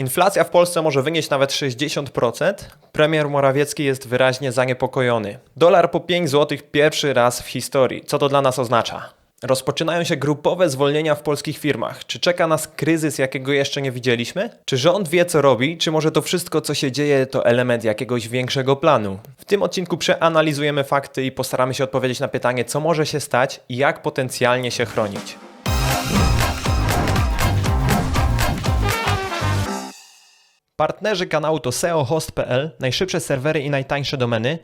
Inflacja w Polsce może wynieść nawet 60%. Premier Morawiecki jest wyraźnie zaniepokojony. Dolar po 5 zł pierwszy raz w historii. Co to dla nas oznacza? Rozpoczynają się grupowe zwolnienia w polskich firmach. Czy czeka nas kryzys, jakiego jeszcze nie widzieliśmy? Czy rząd wie, co robi? Czy może to wszystko, co się dzieje, to element jakiegoś większego planu? W tym odcinku przeanalizujemy fakty i postaramy się odpowiedzieć na pytanie, co może się stać i jak potencjalnie się chronić. Partnerzy kanału to SEOhost.pl, najszybsze serwery i najtańsze domeny,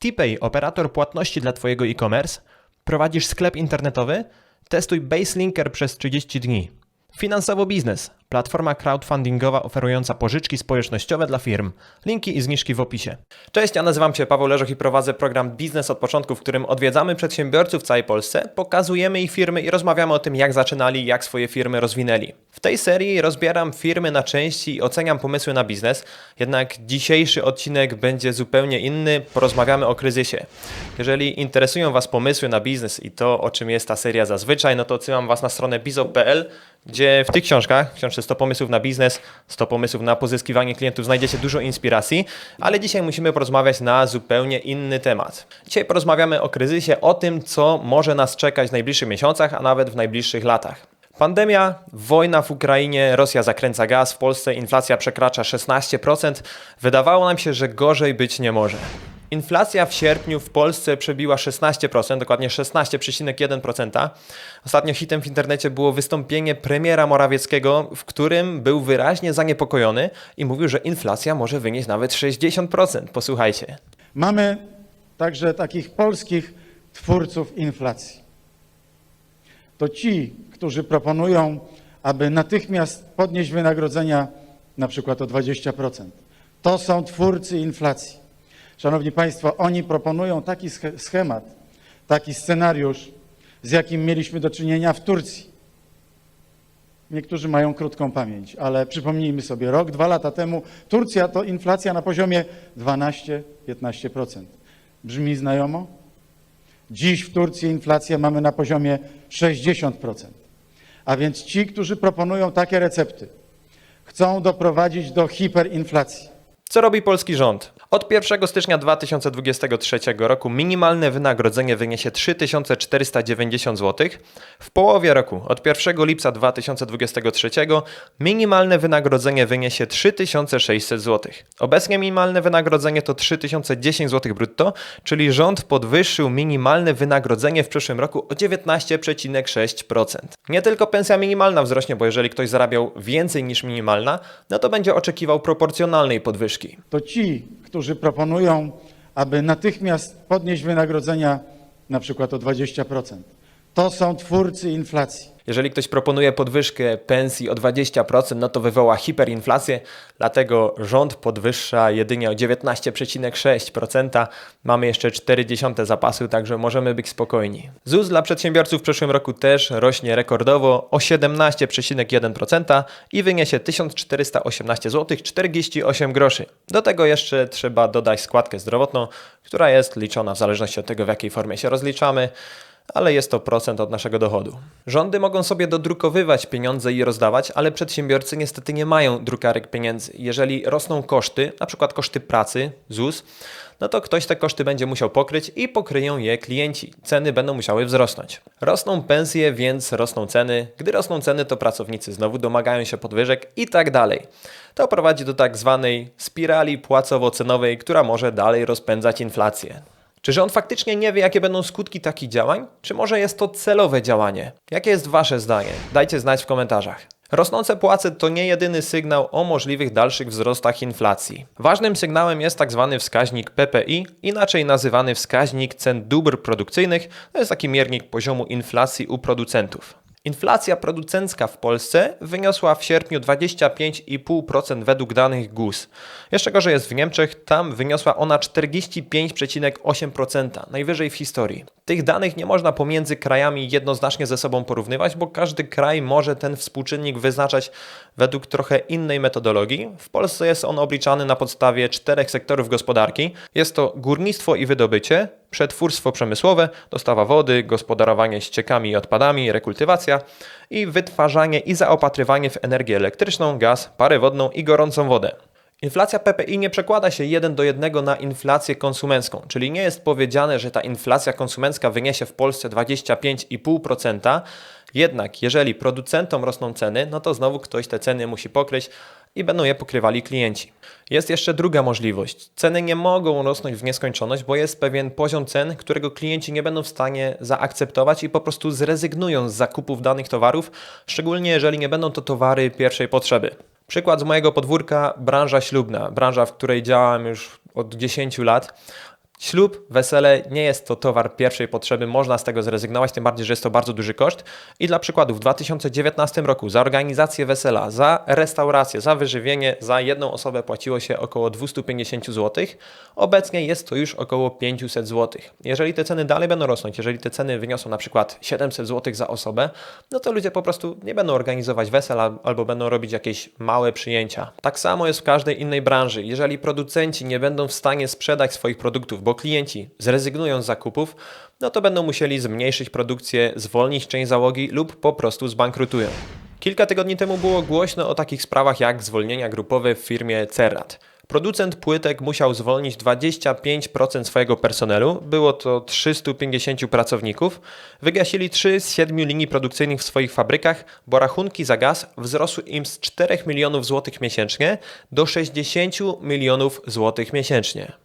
TPay, operator płatności dla Twojego e-commerce, prowadzisz sklep internetowy, testuj Baselinker przez 30 dni. Finansowo Biznes, platforma crowdfundingowa oferująca pożyczki społecznościowe dla firm. Linki i zniżki w opisie. Cześć, ja nazywam się Paweł Leżoch i prowadzę program Biznes od początku, w którym odwiedzamy przedsiębiorców w całej Polsce, pokazujemy ich firmy i rozmawiamy o tym, jak zaczynali, jak swoje firmy rozwinęli. W tej serii rozbieram firmy na części i oceniam pomysły na biznes, jednak dzisiejszy odcinek będzie zupełnie inny, porozmawiamy o kryzysie. Jeżeli interesują Was pomysły na biznes i to, o czym jest ta seria zazwyczaj, no to odsyłam Was na stronę bizop.pl, gdzie w tych książkach, w książce 100 pomysłów na biznes, 100 pomysłów na pozyskiwanie klientów, znajdziecie dużo inspiracji, ale dzisiaj musimy porozmawiać na zupełnie inny temat. Dzisiaj porozmawiamy o kryzysie, o tym, co może nas czekać w najbliższych miesiącach, a nawet w najbliższych latach. Pandemia, wojna w Ukrainie, Rosja zakręca gaz, w Polsce inflacja przekracza 16%. Wydawało nam się, że gorzej być nie może. Inflacja w sierpniu w Polsce przebiła 16%, dokładnie 16,1%. Ostatnio hitem w internecie było wystąpienie premiera Morawieckiego, w którym był wyraźnie zaniepokojony i mówił, że inflacja może wynieść nawet 60%. Posłuchajcie. Mamy także takich polskich twórców inflacji. To ci, którzy proponują, aby natychmiast podnieść wynagrodzenia na przykład o 20%. To są twórcy inflacji. Szanowni Państwo, oni proponują taki sch- schemat, taki scenariusz, z jakim mieliśmy do czynienia w Turcji. Niektórzy mają krótką pamięć, ale przypomnijmy sobie, rok, dwa lata temu Turcja to inflacja na poziomie 12-15%. Brzmi znajomo? Dziś w Turcji inflacja mamy na poziomie 60%. A więc ci, którzy proponują takie recepty, chcą doprowadzić do hiperinflacji. Co robi polski rząd? Od 1 stycznia 2023 roku minimalne wynagrodzenie wyniesie 3490 zł. W połowie roku, od 1 lipca 2023, minimalne wynagrodzenie wyniesie 3600 zł. Obecnie minimalne wynagrodzenie to 3010 zł brutto, czyli rząd podwyższył minimalne wynagrodzenie w przyszłym roku o 19,6%. Nie tylko pensja minimalna wzrośnie, bo jeżeli ktoś zarabiał więcej niż minimalna, no to będzie oczekiwał proporcjonalnej podwyżki. To ci, którzy proponują, aby natychmiast podnieść wynagrodzenia na przykład o 20%. To są twórcy inflacji. Jeżeli ktoś proponuje podwyżkę pensji o 20%, no to wywoła hiperinflację, dlatego rząd podwyższa jedynie o 19,6%. Mamy jeszcze 0,4 zapasu, także możemy być spokojni. ZUS dla przedsiębiorców w przyszłym roku też rośnie rekordowo o 17,1% i wyniesie 1418 zł 48 groszy. Do tego jeszcze trzeba dodać składkę zdrowotną, która jest liczona w zależności od tego, w jakiej formie się rozliczamy ale jest to procent od naszego dochodu. Rządy mogą sobie dodrukowywać pieniądze i rozdawać, ale przedsiębiorcy niestety nie mają drukarek pieniędzy. Jeżeli rosną koszty, na przykład koszty pracy, ZUS, no to ktoś te koszty będzie musiał pokryć i pokryją je klienci. Ceny będą musiały wzrosnąć. Rosną pensje, więc rosną ceny. Gdy rosną ceny, to pracownicy znowu domagają się podwyżek i tak dalej. To prowadzi do tak zwanej spirali płacowo-cenowej, która może dalej rozpędzać inflację. Czy rząd faktycznie nie wie, jakie będą skutki takich działań? Czy może jest to celowe działanie? Jakie jest Wasze zdanie? Dajcie znać w komentarzach. Rosnące płace to nie jedyny sygnał o możliwych dalszych wzrostach inflacji. Ważnym sygnałem jest tzw. wskaźnik PPI, inaczej nazywany wskaźnik cen dóbr produkcyjnych. To jest taki miernik poziomu inflacji u producentów. Inflacja producencka w Polsce wyniosła w sierpniu 25,5% według danych GUS. Jeszcze gorzej jest w Niemczech, tam wyniosła ona 45,8%, najwyżej w historii. Tych danych nie można pomiędzy krajami jednoznacznie ze sobą porównywać, bo każdy kraj może ten współczynnik wyznaczać według trochę innej metodologii. W Polsce jest on obliczany na podstawie czterech sektorów gospodarki. Jest to górnictwo i wydobycie, przetwórstwo przemysłowe, dostawa wody, gospodarowanie ściekami i odpadami, rekultywacja i wytwarzanie i zaopatrywanie w energię elektryczną, gaz, parę wodną i gorącą wodę. Inflacja PPI nie przekłada się jeden do jednego na inflację konsumencką, czyli nie jest powiedziane, że ta inflacja konsumencka wyniesie w Polsce 25,5%. Jednak jeżeli producentom rosną ceny, no to znowu ktoś te ceny musi pokryć i będą je pokrywali klienci. Jest jeszcze druga możliwość. Ceny nie mogą rosnąć w nieskończoność, bo jest pewien poziom cen, którego klienci nie będą w stanie zaakceptować i po prostu zrezygnują z zakupów danych towarów, szczególnie jeżeli nie będą to towary pierwszej potrzeby. Przykład z mojego podwórka, branża ślubna, branża, w której działam już od 10 lat. Ślub, wesele nie jest to towar pierwszej potrzeby, można z tego zrezygnować, tym bardziej, że jest to bardzo duży koszt. I dla przykładu, w 2019 roku za organizację wesela, za restaurację, za wyżywienie, za jedną osobę płaciło się około 250 zł. Obecnie jest to już około 500 zł. Jeżeli te ceny dalej będą rosnąć, jeżeli te ceny wyniosą na przykład 700 zł za osobę, no to ludzie po prostu nie będą organizować wesela albo będą robić jakieś małe przyjęcia. Tak samo jest w każdej innej branży. Jeżeli producenci nie będą w stanie sprzedać swoich produktów, bo klienci zrezygnują z zakupów, no to będą musieli zmniejszyć produkcję, zwolnić część załogi lub po prostu zbankrutują. Kilka tygodni temu było głośno o takich sprawach jak zwolnienia grupowe w firmie Cerrat. Producent płytek musiał zwolnić 25% swojego personelu, było to 350 pracowników. Wygasili 3 z 7 linii produkcyjnych w swoich fabrykach, bo rachunki za gaz wzrosły im z 4 milionów złotych miesięcznie do 60 milionów złotych miesięcznie.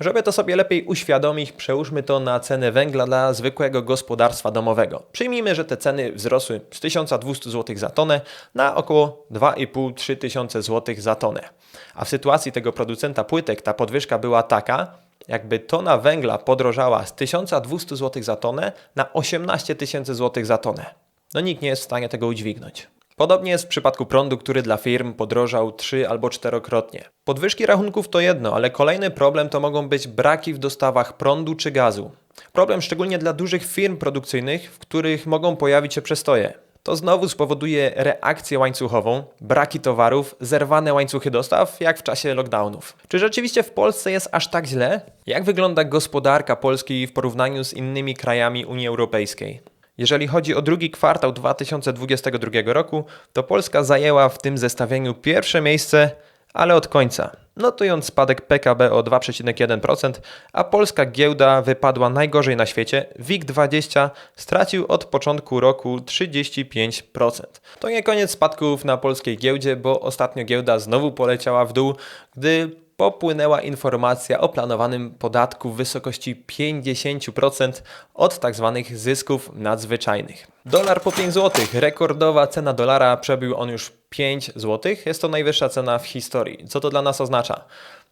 Żeby to sobie lepiej uświadomić, przełóżmy to na cenę węgla dla zwykłego gospodarstwa domowego. Przyjmijmy, że te ceny wzrosły z 1200 zł za tonę na około 2,5-3 tysiące zł za tonę. A w sytuacji tego producenta płytek ta podwyżka była taka, jakby tona węgla podrożała z 1200 zł za tonę na 18 tysięcy zł za tonę. No nikt nie jest w stanie tego udźwignąć. Podobnie jest w przypadku prądu, który dla firm podrożał trzy albo czterokrotnie. Podwyżki rachunków to jedno, ale kolejny problem to mogą być braki w dostawach prądu czy gazu. Problem szczególnie dla dużych firm produkcyjnych, w których mogą pojawić się przestoje. To znowu spowoduje reakcję łańcuchową, braki towarów, zerwane łańcuchy dostaw, jak w czasie lockdownów. Czy rzeczywiście w Polsce jest aż tak źle? Jak wygląda gospodarka Polski w porównaniu z innymi krajami Unii Europejskiej? Jeżeli chodzi o drugi kwartał 2022 roku, to Polska zajęła w tym zestawieniu pierwsze miejsce, ale od końca, notując spadek PKB o 2,1%, a polska giełda wypadła najgorzej na świecie. WIG20 stracił od początku roku 35%. To nie koniec spadków na polskiej giełdzie, bo ostatnio giełda znowu poleciała w dół, gdy popłynęła informacja o planowanym podatku w wysokości 50% od tzw. zysków nadzwyczajnych. Dolar po 5 zł. Rekordowa cena dolara przebił on już 5 zł. Jest to najwyższa cena w historii. Co to dla nas oznacza?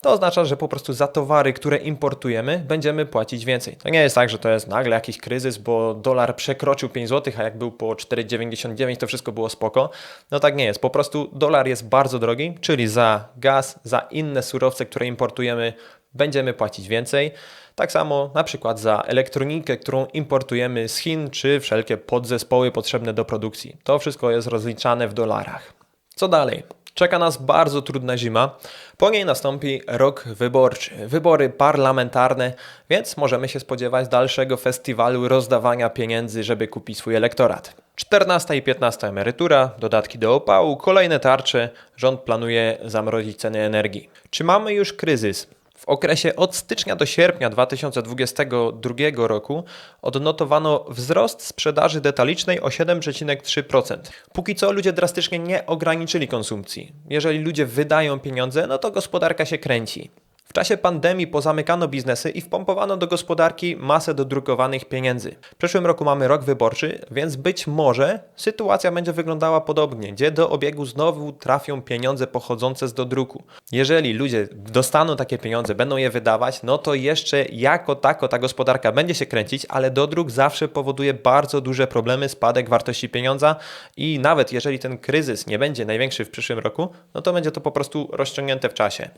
To oznacza, że po prostu za towary, które importujemy, będziemy płacić więcej. To nie jest tak, że to jest nagle jakiś kryzys, bo dolar przekroczył 5 zł, a jak był po 4,99 to wszystko było spoko. No tak nie jest. Po prostu dolar jest bardzo drogi, czyli za gaz, za inne surowce, które importujemy, będziemy płacić więcej. Tak samo na przykład za elektronikę, którą importujemy z Chin, czy wszelkie podzespoły potrzebne do produkcji. To wszystko jest rozliczane w dolarach. Co dalej? Czeka nas bardzo trudna zima. Po niej nastąpi rok wyborczy, wybory parlamentarne, więc możemy się spodziewać dalszego festiwalu rozdawania pieniędzy, żeby kupić swój elektorat. 14 i 15 emerytura, dodatki do opału, kolejne tarcze. Rząd planuje zamrozić ceny energii. Czy mamy już kryzys? W okresie od stycznia do sierpnia 2022 roku odnotowano wzrost sprzedaży detalicznej o 7,3%. Póki co ludzie drastycznie nie ograniczyli konsumpcji. Jeżeli ludzie wydają pieniądze, no to gospodarka się kręci. W czasie pandemii pozamykano biznesy i wpompowano do gospodarki masę dodrukowanych pieniędzy. W przyszłym roku mamy rok wyborczy, więc być może sytuacja będzie wyglądała podobnie, gdzie do obiegu znowu trafią pieniądze pochodzące z dodruku. Jeżeli ludzie dostaną takie pieniądze, będą je wydawać, no to jeszcze jako tako ta gospodarka będzie się kręcić, ale dodruk zawsze powoduje bardzo duże problemy, spadek wartości pieniądza i nawet jeżeli ten kryzys nie będzie największy w przyszłym roku, no to będzie to po prostu rozciągnięte w czasie.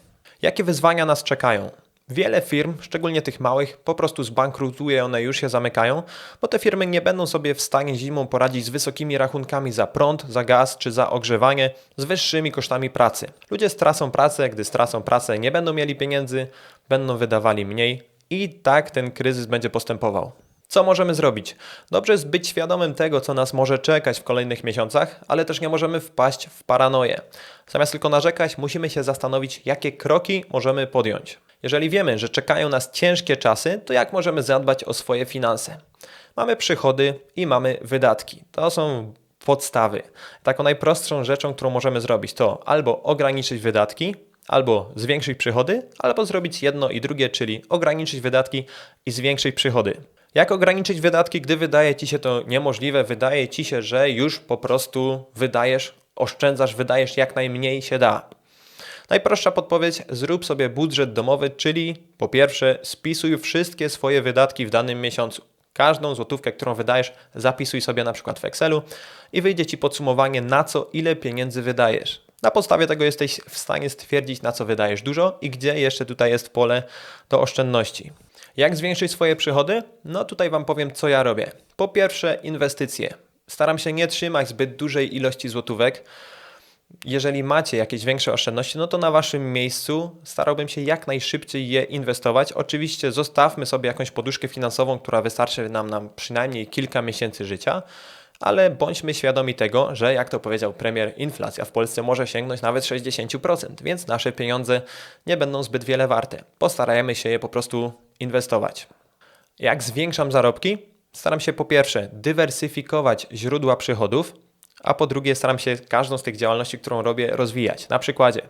Jakie wyzwania nas czekają? Wiele firm, szczególnie tych małych, po prostu zbankrutuje, one już się zamykają, bo te firmy nie będą sobie w stanie zimą poradzić z wysokimi rachunkami za prąd, za gaz czy za ogrzewanie, z wyższymi kosztami pracy. Ludzie stracą pracę, gdy stracą pracę, nie będą mieli pieniędzy, będą wydawali mniej i tak ten kryzys będzie postępował. Co możemy zrobić? Dobrze jest być świadomym tego, co nas może czekać w kolejnych miesiącach, ale też nie możemy wpaść w paranoję. Zamiast tylko narzekać, musimy się zastanowić, jakie kroki możemy podjąć. Jeżeli wiemy, że czekają nas ciężkie czasy, to jak możemy zadbać o swoje finanse? Mamy przychody i mamy wydatki. To są podstawy. Taką najprostszą rzeczą, którą możemy zrobić, to albo ograniczyć wydatki, albo zwiększyć przychody, albo zrobić jedno i drugie, czyli ograniczyć wydatki i zwiększyć przychody. Jak ograniczyć wydatki, gdy wydaje ci się to niemożliwe, wydaje ci się, że już po prostu wydajesz, oszczędzasz, wydajesz jak najmniej się da. Najprostsza podpowiedź: zrób sobie budżet domowy, czyli po pierwsze, spisuj wszystkie swoje wydatki w danym miesiącu. Każdą złotówkę, którą wydajesz, zapisuj sobie na przykład w Excelu i wyjdzie ci podsumowanie, na co ile pieniędzy wydajesz. Na podstawie tego jesteś w stanie stwierdzić, na co wydajesz dużo i gdzie jeszcze tutaj jest pole do oszczędności. Jak zwiększyć swoje przychody? No tutaj Wam powiem, co ja robię. Po pierwsze, inwestycje. Staram się nie trzymać zbyt dużej ilości złotówek. Jeżeli macie jakieś większe oszczędności, no to na Waszym miejscu starałbym się jak najszybciej je inwestować. Oczywiście zostawmy sobie jakąś poduszkę finansową, która wystarczy nam na przynajmniej kilka miesięcy życia, ale bądźmy świadomi tego, że jak to powiedział premier, inflacja w Polsce może sięgnąć nawet 60%, więc nasze pieniądze nie będą zbyt wiele warte. Postarajmy się je po prostu inwestować. Jak zwiększam zarobki? Staram się po pierwsze dywersyfikować źródła przychodów, a po drugie staram się każdą z tych działalności, którą robię, rozwijać. Na przykładzie,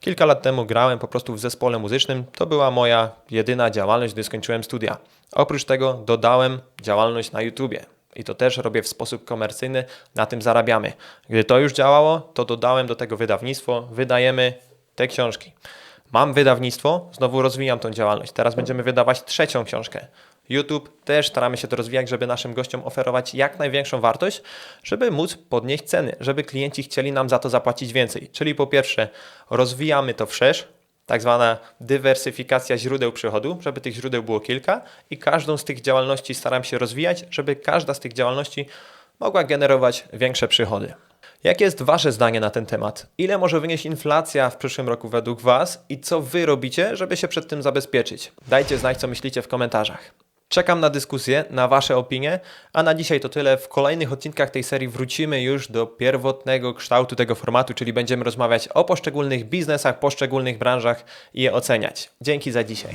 kilka lat temu grałem po prostu w zespole muzycznym. To była moja jedyna działalność, gdy skończyłem studia. Oprócz tego dodałem działalność na YouTubie. I to też robię w sposób komercyjny, na tym zarabiamy. Gdy to już działało, to dodałem do tego wydawnictwo, wydajemy te książki. Mam wydawnictwo, znowu rozwijam tą działalność. Teraz będziemy wydawać trzecią książkę. YouTube też staramy się to rozwijać, żeby naszym gościom oferować jak największą wartość, żeby móc podnieść ceny, żeby klienci chcieli nam za to zapłacić więcej. Czyli po pierwsze, rozwijamy to wszerz, tak zwana dywersyfikacja źródeł przychodu, żeby tych źródeł było kilka i każdą z tych działalności staram się rozwijać, żeby każda z tych działalności mogła generować większe przychody. Jakie jest Wasze zdanie na ten temat? Ile może wynieść inflacja w przyszłym roku według Was i co Wy robicie, żeby się przed tym zabezpieczyć? Dajcie znać, co myślicie w komentarzach. Czekam na dyskusję, na Wasze opinie, a na dzisiaj to tyle. W kolejnych odcinkach tej serii wrócimy już do pierwotnego kształtu tego formatu, czyli będziemy rozmawiać o poszczególnych biznesach, poszczególnych branżach i je oceniać. Dzięki za dzisiaj.